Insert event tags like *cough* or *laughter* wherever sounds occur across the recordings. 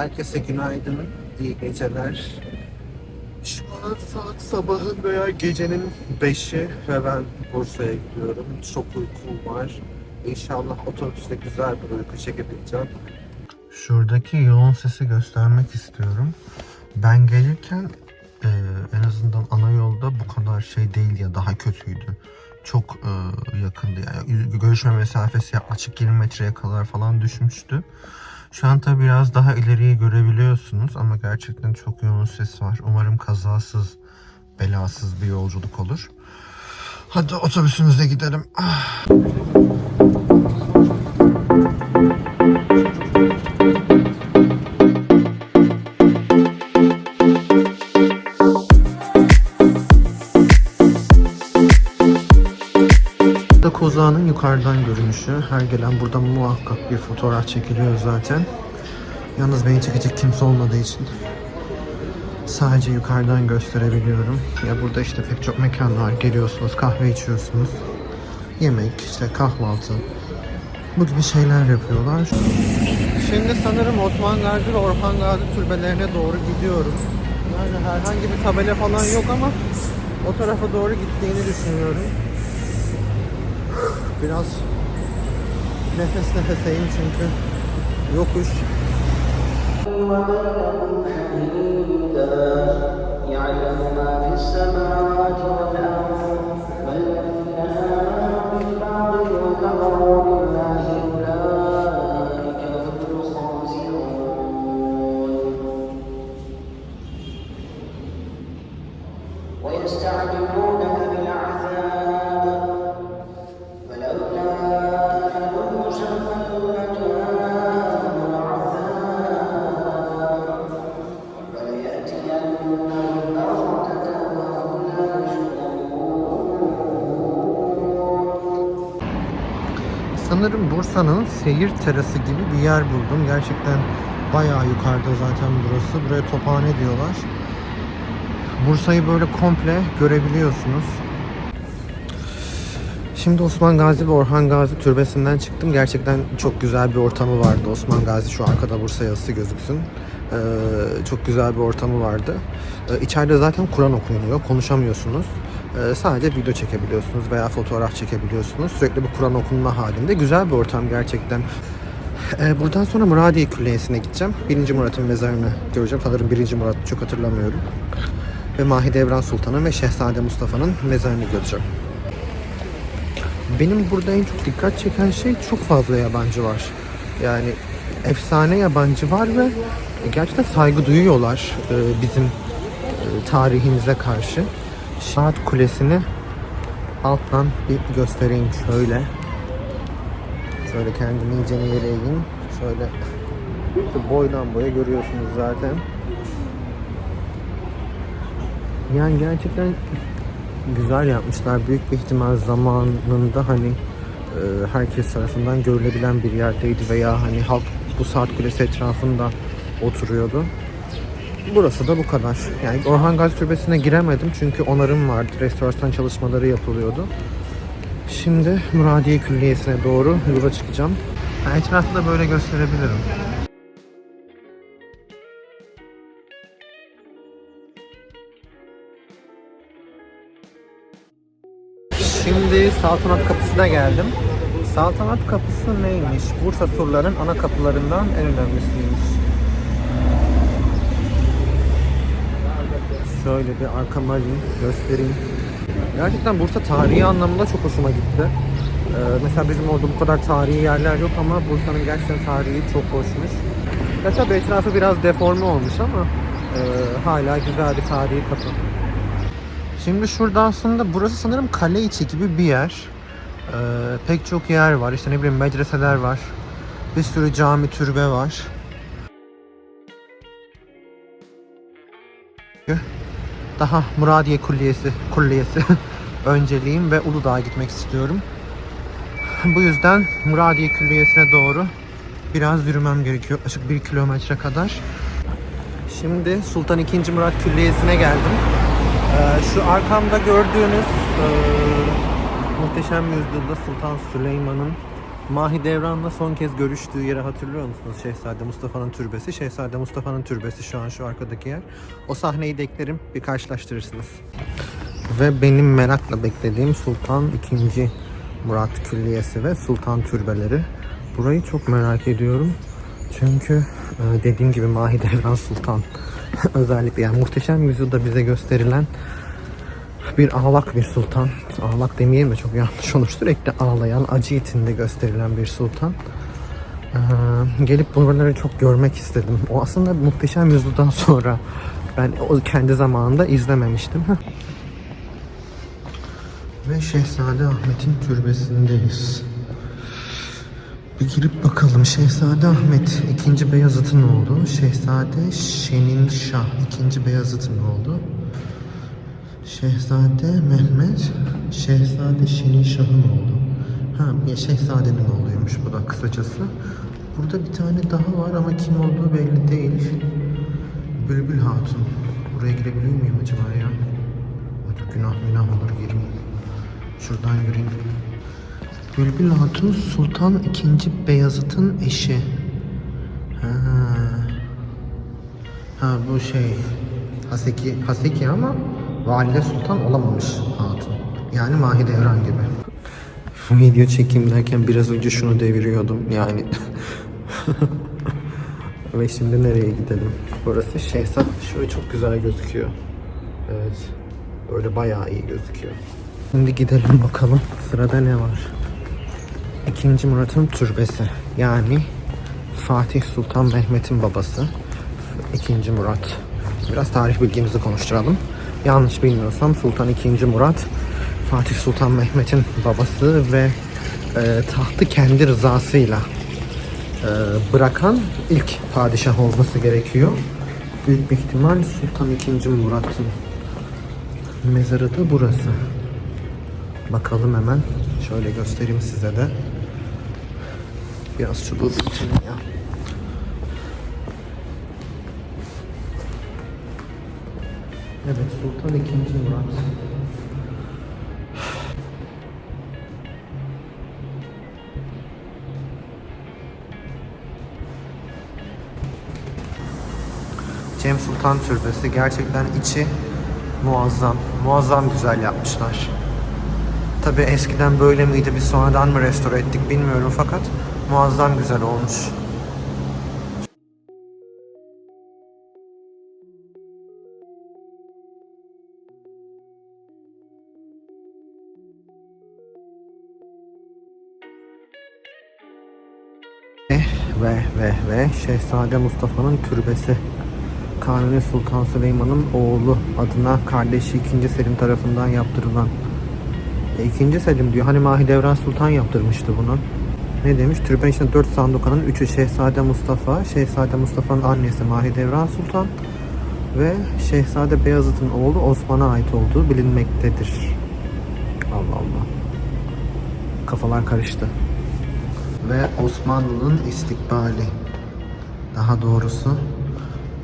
Herkese günaydın, iyi geceler. Şu an saat sabahın veya gecenin 5'i ve ben Bursa'ya gidiyorum. Çok uykum var. İnşallah otobüste güzel bir uyku çekebileceğim. Şuradaki yoğun sesi göstermek istiyorum. Ben gelirken e, en azından ana yolda bu kadar şey değildi ya daha kötüydü. Çok e, yakındı yani görüşme mesafesi yaklaşık 20 metreye kadar falan düşmüştü. Şu an tabi biraz daha ileriyi görebiliyorsunuz ama gerçekten çok yoğun ses var. Umarım kazasız, belasız bir yolculuk olur. Hadi otobüsümüze gidelim. Ah. Kozağı'nın yukarıdan görünüşü. Her gelen burada muhakkak bir fotoğraf çekiliyor zaten. Yalnız beni çekecek kimse olmadığı için sadece yukarıdan gösterebiliyorum. Ya burada işte pek çok mekan var. Geliyorsunuz, kahve içiyorsunuz. Yemek, işte kahvaltı. Bu gibi şeyler yapıyorlar. Şimdi sanırım Osman Gazi ve Orhan Gazi türbelerine doğru gidiyorum. Yani herhangi bir tabela falan yok ama o tarafa doğru gittiğini düşünüyorum. Biraz nefes nefeseyim çünkü yokuş. يعلم ما في السماوات والأرض Bursa'nın seyir terası gibi bir yer buldum. Gerçekten bayağı yukarıda zaten burası. Buraya tophane diyorlar. Bursa'yı böyle komple görebiliyorsunuz. Şimdi Osman Gazi ve Orhan Gazi türbesinden çıktım. Gerçekten çok güzel bir ortamı vardı. Osman Gazi şu arkada Bursa yazısı gözüksün. Ee, çok güzel bir ortamı vardı. Ee, içeride zaten Kur'an okunuyor. Konuşamıyorsunuz. Ee, sadece video çekebiliyorsunuz veya fotoğraf çekebiliyorsunuz. Sürekli bir Kur'an okunma halinde. Güzel bir ortam gerçekten. Ee, buradan sonra Muradiye Külliyesi'ne gideceğim. Birinci Murat'ın mezarını göreceğim. Sanırım birinci Murat çok hatırlamıyorum. Ve Mahidevran Sultan'ın ve Şehzade Mustafa'nın mezarını göreceğim. Benim burada en çok dikkat çeken şey çok fazla yabancı var. Yani efsane yabancı var ve gerçekten saygı duyuyorlar e, bizim e, tarihimize karşı. Saat Kulesi'ni alttan bir göstereyim şöyle. Şöyle kendimi iyice eğeyim. Şöyle boydan boya görüyorsunuz zaten. Yani gerçekten güzel yapmışlar. Büyük bir ihtimal zamanında hani e, herkes tarafından görülebilen bir yerdeydi veya hani halk bu saat kulesi etrafında oturuyordu. Burası da bu kadar. Yani Orhan Gazi Türbesi'ne giremedim çünkü onarım vardı. Restorasyon çalışmaları yapılıyordu. Şimdi Muradiye Külliyesi'ne doğru yola çıkacağım. Yani etrafı da böyle gösterebilirim. Şimdi Saltanat Kapısı'na geldim. Saltanat Kapısı neymiş? Bursa surların ana kapılarından en önemlisiymiş. Şöyle bir arkama alayım, göstereyim. Gerçekten Bursa tarihi anlamında çok hoşuma gitti. Ee, mesela bizim orada bu kadar tarihi yerler yok ama Bursa'nın gerçekten tarihi çok hoşmuş. Ya tabii etrafı biraz deforme olmuş ama e, hala güzel bir tarihi kapı. Şimdi şurada aslında burası sanırım kale içi gibi bir yer. Ee, pek çok yer var. İşte ne bileyim medreseler var. Bir sürü cami, türbe var. Daha Muradiye Kulliyesi, Kulliyesi *laughs* önceliğim ve Uludağ'a gitmek istiyorum. Bu yüzden Muradiye Külliyesi'ne doğru biraz yürümem gerekiyor. Yaklaşık bir kilometre kadar. Şimdi Sultan II. Murat Külliyesi'ne geldim. Ee, şu arkamda gördüğünüz e, muhteşem yüzyılda Sultan Süleyman'ın Mahidevran'la son kez görüştüğü yeri hatırlıyor musunuz? Şehzade Mustafa'nın türbesi. Şehzade Mustafa'nın türbesi şu an şu arkadaki yer. O sahneyi de eklerim. Bir karşılaştırırsınız. Ve benim merakla beklediğim Sultan II. Murat Külliyesi ve Sultan Türbeleri. Burayı çok merak ediyorum. Çünkü e, dediğim gibi Mahidevran Sultan *laughs* özellikle yani muhteşem yüzyılda bize gösterilen bir ağlak bir sultan. Ağlak demeyeyim de çok yanlış olur. Sürekli ağlayan, acı içinde gösterilen bir sultan. Ee, gelip buraları çok görmek istedim. O aslında muhteşem yüzyıldan sonra ben o kendi zamanında izlememiştim. Ve Şehzade Ahmet'in türbesindeyiz. Bir girip bakalım. Şehzade Ahmet 2. Beyazıt'ın oğlu. Şehzade Şenin Şah 2. Beyazıt'ın oğlu. Şehzade Mehmet, Şehzade Şenin Şah'ın oğlu. Ha, bir Şehzadenin oğluymuş bu da kısacası. Burada bir tane daha var ama kim olduğu belli değil. Bülbül Hatun. Buraya girebiliyor muyum acaba ya? Hadi günah günah olur gireyim. Şuradan yürüyeyim. Bülbül Hatun Sultan II. Beyazıt'ın eşi. Ha. Ha bu şey Haseki, Haseki ama Valide Sultan olamamış hatun. Yani Mahidevran gibi. Video çekeyim derken biraz önce şunu deviriyordum yani. *laughs* Ve şimdi nereye gidelim? Burası Şehzat. Şöyle çok güzel gözüküyor. Evet. Böyle bayağı iyi gözüküyor. Şimdi gidelim bakalım sırada ne var. İkinci Murat'ın türbesi. Yani Fatih Sultan Mehmet'in babası. İkinci Murat. Biraz tarih bilgimizi konuşturalım. Yanlış bilmiyorsam Sultan II. Murat Fatih Sultan Mehmet'in babası ve e, tahtı kendi rızasıyla e, bırakan ilk padişah olması gerekiyor. Büyük bir ihtimal Sultan II. Murat'ın mezarı da burası. Bakalım hemen. Şöyle göstereyim size de. Biraz çubuğu bitireyim ya. Evet Sultan II. Murat. Cem Sultan Türbesi gerçekten içi muazzam. Muazzam güzel yapmışlar. Tabi eskiden böyle miydi biz sonradan mı restore ettik bilmiyorum fakat muazzam güzel olmuş. Ve ve ve Şehzade Mustafa'nın türbesi. Kanuni Sultan Süleyman'ın oğlu adına kardeşi 2. Selim tarafından yaptırılan. E, 2. Selim diyor. Hani Mahidevran Sultan yaptırmıştı bunu. Ne demiş? Türben içinde 4 sandukanın 3'ü Şehzade Mustafa. Şehzade Mustafa'nın annesi Mahidevran Sultan. Ve Şehzade Beyazıt'ın oğlu Osman'a ait olduğu bilinmektedir. Allah Allah. Kafalar karıştı ve Osmanlı'nın istikbali. Daha doğrusu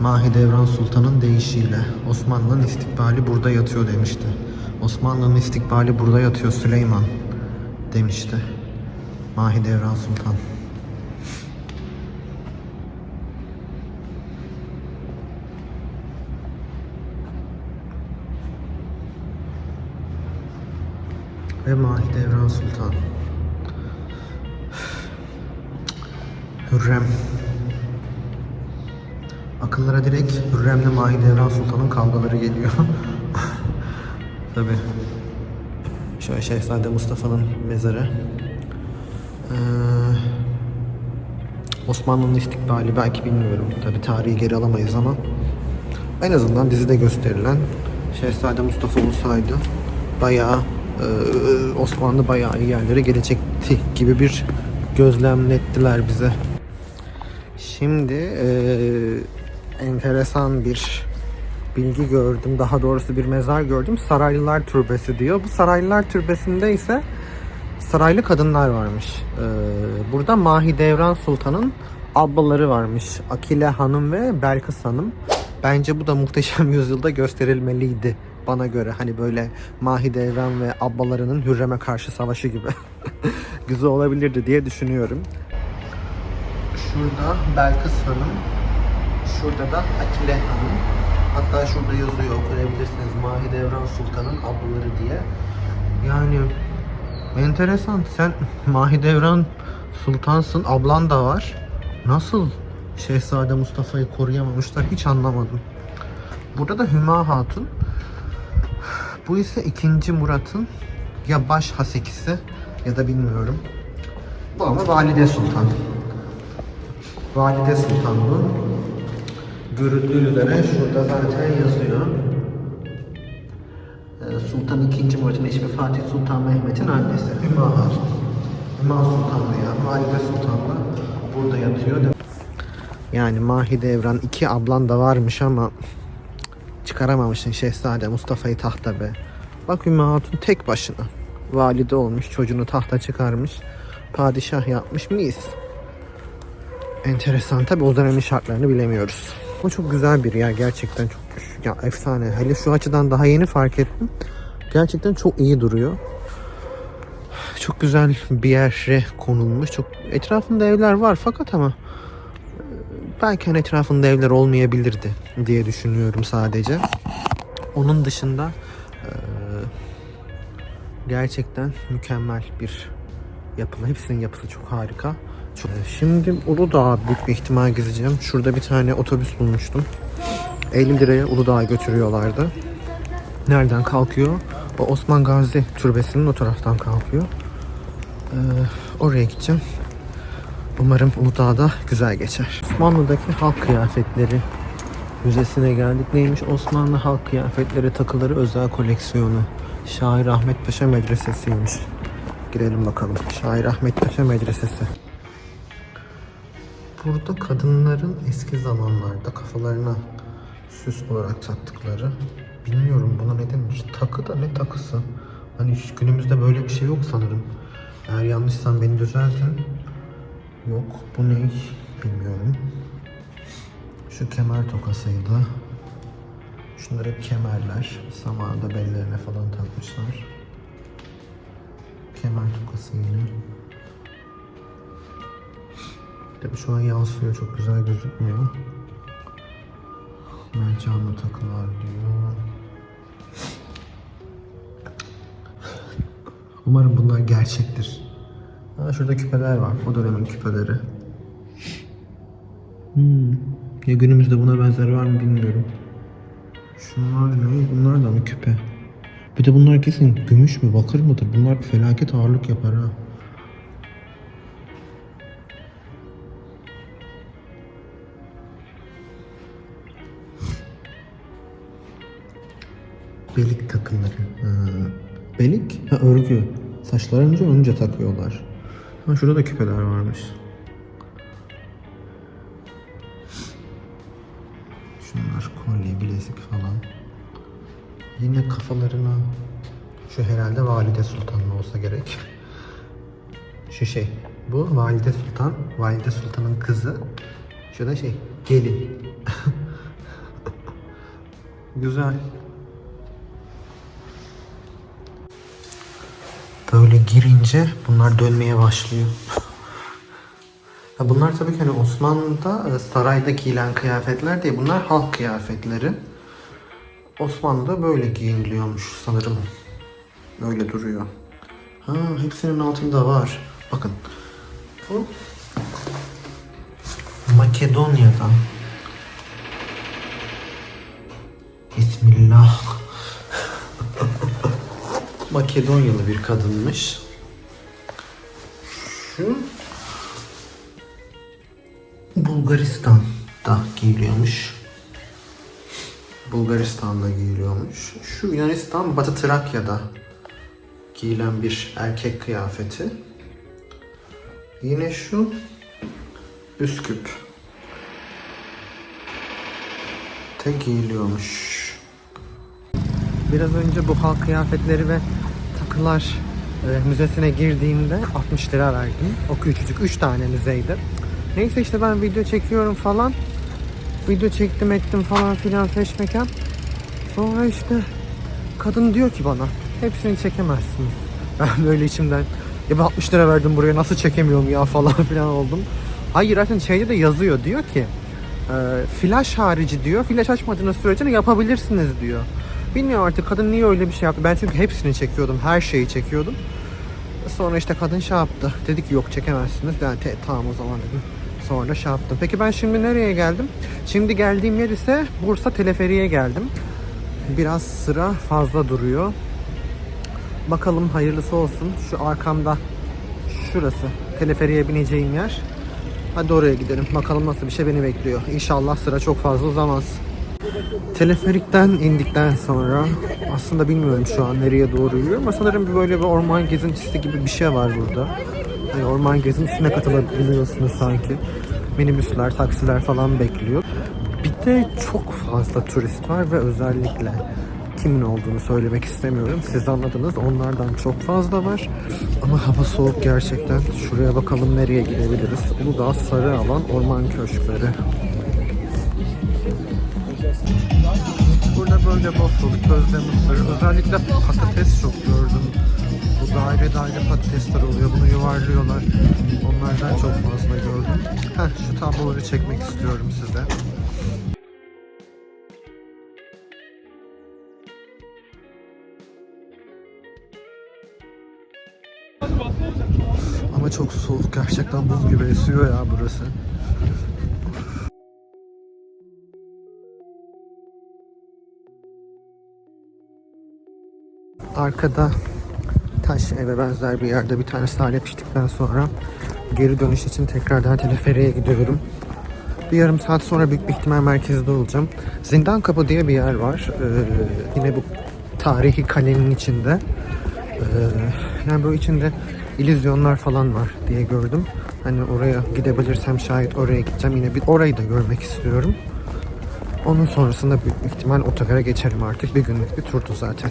Mahidevran Sultan'ın deyişiyle Osmanlı'nın istikbali burada yatıyor demişti. Osmanlı'nın istikbali burada yatıyor Süleyman demişti. Mahidevran Sultan. Ve Mahidevran Sultan. Hürrem. Akıllara direkt Hürrem'le Mahidevran Sultan'ın kavgaları geliyor. *laughs* Tabi. Şöyle Şehzade Mustafa'nın mezarı. Ee, Osmanlı'nın istikbali belki bilmiyorum. Tabi tarihi geri alamayız ama en azından dizide gösterilen Şehzade Mustafa olsaydı bayağı e, Osmanlı bayağı iyi yerlere gelecekti gibi bir gözlemlettiler bize. Şimdi eee, enteresan bir bilgi gördüm. Daha doğrusu bir mezar gördüm. Saraylılar Türbesi diyor. Bu Saraylılar Türbesi'nde ise saraylı kadınlar varmış. Eee, burada Mahidevran Sultan'ın ablaları varmış. Akile Hanım ve Belkıs Hanım. bence bu da muhteşem *laughs* yüzyılda gösterilmeliydi bana göre. Hani böyle Mahidevran ve ablalarının Hürrem'e karşı savaşı gibi. *laughs* Güzel olabilirdi diye düşünüyorum. Şurada Belkıs Hanım, şurada da Akile Hanım. Hatta şurada yazıyor okuyabilirsiniz Mahidevran Sultan'ın ablaları diye. Yani enteresan. Sen Mahidevran Sultansın, ablan da var. Nasıl Şehzade Mustafa'yı koruyamamışlar hiç anlamadım. Burada da Hüma Hatun. Bu ise 2. Murat'ın ya baş hasekisi ya da bilmiyorum. Bu ama Valide Sultan. Valide Sultan bu. Görüldüğü üzere şurada zaten yazıyor. Ee, Sultan II. Murat'ın eşi Fatih Sultan Mehmet'in annesi Hüma Hatun. Hüma Sultan veya Valide Sultan da burada yatıyor. Yani Mahidevran iki ablan da varmış ama çıkaramamışsın Şehzade Mustafa'yı tahta be. Bak Hüma Hatun tek başına. Valide olmuş, çocuğunu tahta çıkarmış. Padişah yapmış mis. Enteresan tabi o dönemin şartlarını bilemiyoruz. O çok güzel bir yer gerçekten çok ya efsane. Hele şu açıdan daha yeni fark ettim. Gerçekten çok iyi duruyor. Çok güzel bir yere konulmuş. Çok etrafında evler var fakat ama e, belki hani etrafında evler olmayabilirdi diye düşünüyorum sadece. Onun dışında e, gerçekten mükemmel bir yapılı. Hepsinin yapısı çok harika. Çok... Şimdi Uludağ'a büyük bir ihtimal gideceğim. Şurada bir tane otobüs bulmuştum. 50 liraya Uludağ'a götürüyorlardı. Nereden kalkıyor? O Osman Gazi türbesinin o taraftan kalkıyor. Ee, oraya gideceğim. Umarım Uludağ'da güzel geçer. Osmanlı'daki halk kıyafetleri müzesine geldik. Neymiş? Osmanlı halk kıyafetleri takıları özel koleksiyonu. Şair Ahmet Paşa Medresesi'ymiş. Girelim bakalım. Şair Ahmet Paşa Medresesi. Burada kadınların eski zamanlarda kafalarına süs olarak taktıkları bilmiyorum buna ne demiş. Takı da ne takısı? Hani günümüzde böyle bir şey yok sanırım. Eğer yanlışsam beni düzeltin. Yok bu ne? Bilmiyorum. Şu kemer tokasıydı. Şunlar hep kemerler. Zamanında bellerine falan takmışlar. Kemer tokası yine. Tabii şu an yansıyor çok güzel gözükmüyor. Mercanlı takılar diyor. Umarım bunlar gerçektir. Ha, şurada küpeler var. O dönemin küpeleri. Hmm. Ya günümüzde buna benzer var mı bilmiyorum. Şunlar ne? Bunlar da mı küpe? Bir de bunlar kesin gümüş mü, bakır mıdır? Bunlar felaket ağırlık yapar ha. Belik takıları. Ha. Belik? Ha örgü. Saçlarınca önce takıyorlar. Ha şurada da küpeler varmış. Şunlar kolye, bilezik falan. Yine kafalarına şu herhalde Valide Sultan'ın olsa gerek. Şu şey, bu Valide Sultan, Valide Sultan'ın kızı. Şu da şey, gelin. *laughs* Güzel. Böyle girince bunlar dönmeye başlıyor. Ya bunlar tabii ki hani Osmanlı'da e, sarayda giyilen kıyafetler değil. Bunlar halk kıyafetleri. Osmanlı'da böyle giyiniliyormuş sanırım. Öyle duruyor. Ha, hepsinin altında var. Bakın. Bu Makedonya'dan. Bismillah. Makedonyalı bir kadınmış. Şu Bulgaristan'da giyiliyormuş. Bulgaristan'da giyiliyormuş. Şu Yunanistan Batı Trakya'da giyilen bir erkek kıyafeti. Yine şu Üsküp te giyiliyormuş. Biraz önce bu halk kıyafetleri ve takılar e, müzesine girdiğimde 60 lira verdim. O küçücük 3 tane müzeydi. Neyse işte ben video çekiyorum falan. Video çektim ettim falan filan feşmekan. Sonra işte kadın diyor ki bana hepsini çekemezsiniz. *laughs* Ben böyle içimden ya ben 60 lira verdim buraya nasıl çekemiyorum ya *laughs* falan filan oldum. Hayır zaten şeyde de yazıyor diyor ki e, flash harici diyor. Flash açmadığınız sürece yapabilirsiniz diyor. Bilmiyorum artık kadın niye öyle bir şey yaptı. Ben çünkü hepsini çekiyordum. Her şeyi çekiyordum. Sonra işte kadın şey yaptı. Dedi ki yok çekemezsiniz. Yani tamam o zaman dedim. Sonra şey yaptım. Peki ben şimdi nereye geldim? Şimdi geldiğim yer ise Bursa Teleferi'ye geldim. Biraz sıra fazla duruyor. Bakalım hayırlısı olsun. Şu arkamda şurası. Teleferiye bineceğim yer. Hadi oraya gidelim. Bakalım nasıl bir şey beni bekliyor. İnşallah sıra çok fazla uzamaz. Teleferikten indikten sonra aslında bilmiyorum şu an nereye doğru yürüyor ama sanırım bir böyle bir orman gezintisi gibi bir şey var burada. Hani orman gezintisine katılabiliyorsunuz sanki. Minibüsler, taksiler falan bekliyor. Bir de çok fazla turist var ve özellikle kimin olduğunu söylemek istemiyorum. Siz anladınız. Onlardan çok fazla var. Ama hava soğuk gerçekten. Şuraya bakalım nereye gidebiliriz. Uludağ Sarıalan Orman Köşkleri. Böyle waffle, közde mısır, özellikle patates çok gördüm. Bu daire daire patatesler oluyor, bunu yuvarlıyorlar. Onlardan çok fazla gördüm. Heh, şu tabloları çekmek istiyorum size. Ama çok soğuk, gerçekten buz gibi esiyor ya burası. Arkada taş eve benzer bir yerde bir tane salep içtikten sonra geri dönüş için tekrardan teleferiye gidiyorum. Bir yarım saat sonra büyük bir ihtimal merkezde olacağım. Zindan Kapı diye bir yer var. Ee, yine bu tarihi kalenin içinde. Ee, yani bu içinde illüzyonlar falan var diye gördüm. Hani oraya gidebilirsem şayet oraya gideceğim. Yine bir orayı da görmek istiyorum. Onun sonrasında büyük ihtimal otogara geçerim artık. Bir günlük bir turdu zaten.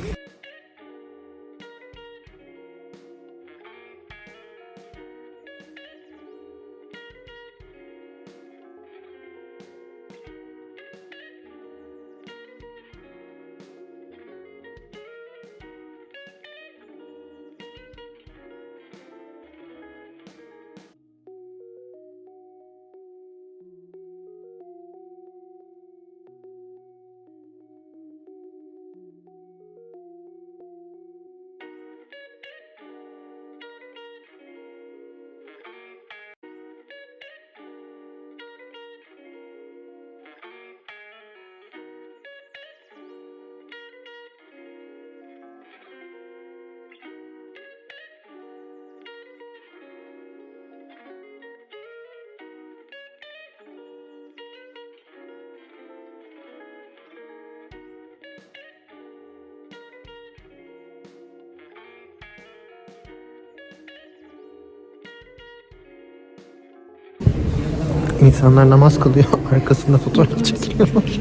İnsanlar namaz kılıyor, *laughs* arkasında fotoğraf çekiyorlar.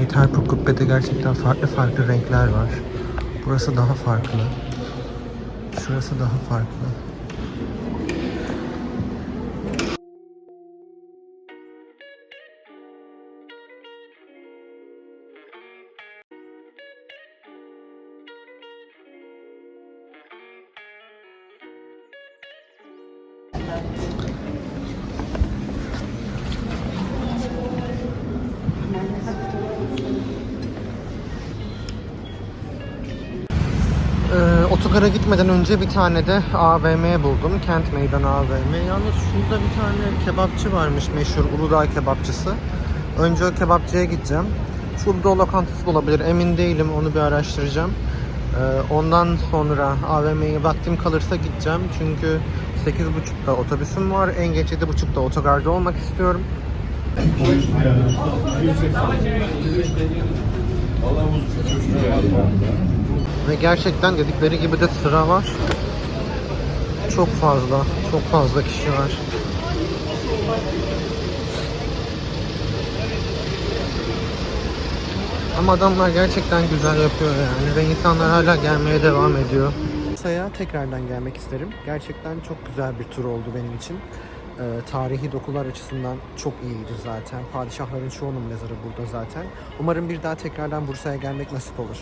Yeterpur Kubbe'de gerçekten farklı farklı renkler var. Burası daha farklı. Şurası daha farklı. Otogara gitmeden önce bir tane de AVM buldum. Kent Meydan AVM. Yalnız şurada bir tane kebapçı varmış meşhur Uludağ kebapçısı. Önce o kebapçıya gideceğim. Şurada o lokantası olabilir emin değilim onu bir araştıracağım. Ee, ondan sonra AVM'ye vaktim kalırsa gideceğim. Çünkü 8.30'da otobüsüm var. En geç 7.30'da otogarda olmak istiyorum. Ve gerçekten dedikleri gibi de sıra var. Çok fazla, çok fazla kişi var. Ama adamlar gerçekten güzel yapıyor yani ve insanlar hala gelmeye devam ediyor. Bursa'ya tekrardan gelmek isterim. Gerçekten çok güzel bir tur oldu benim için. Ee, tarihi dokular açısından çok iyiydi zaten. Padişahların çoğunun mezarı burada zaten. Umarım bir daha tekrardan Bursa'ya gelmek nasip olur.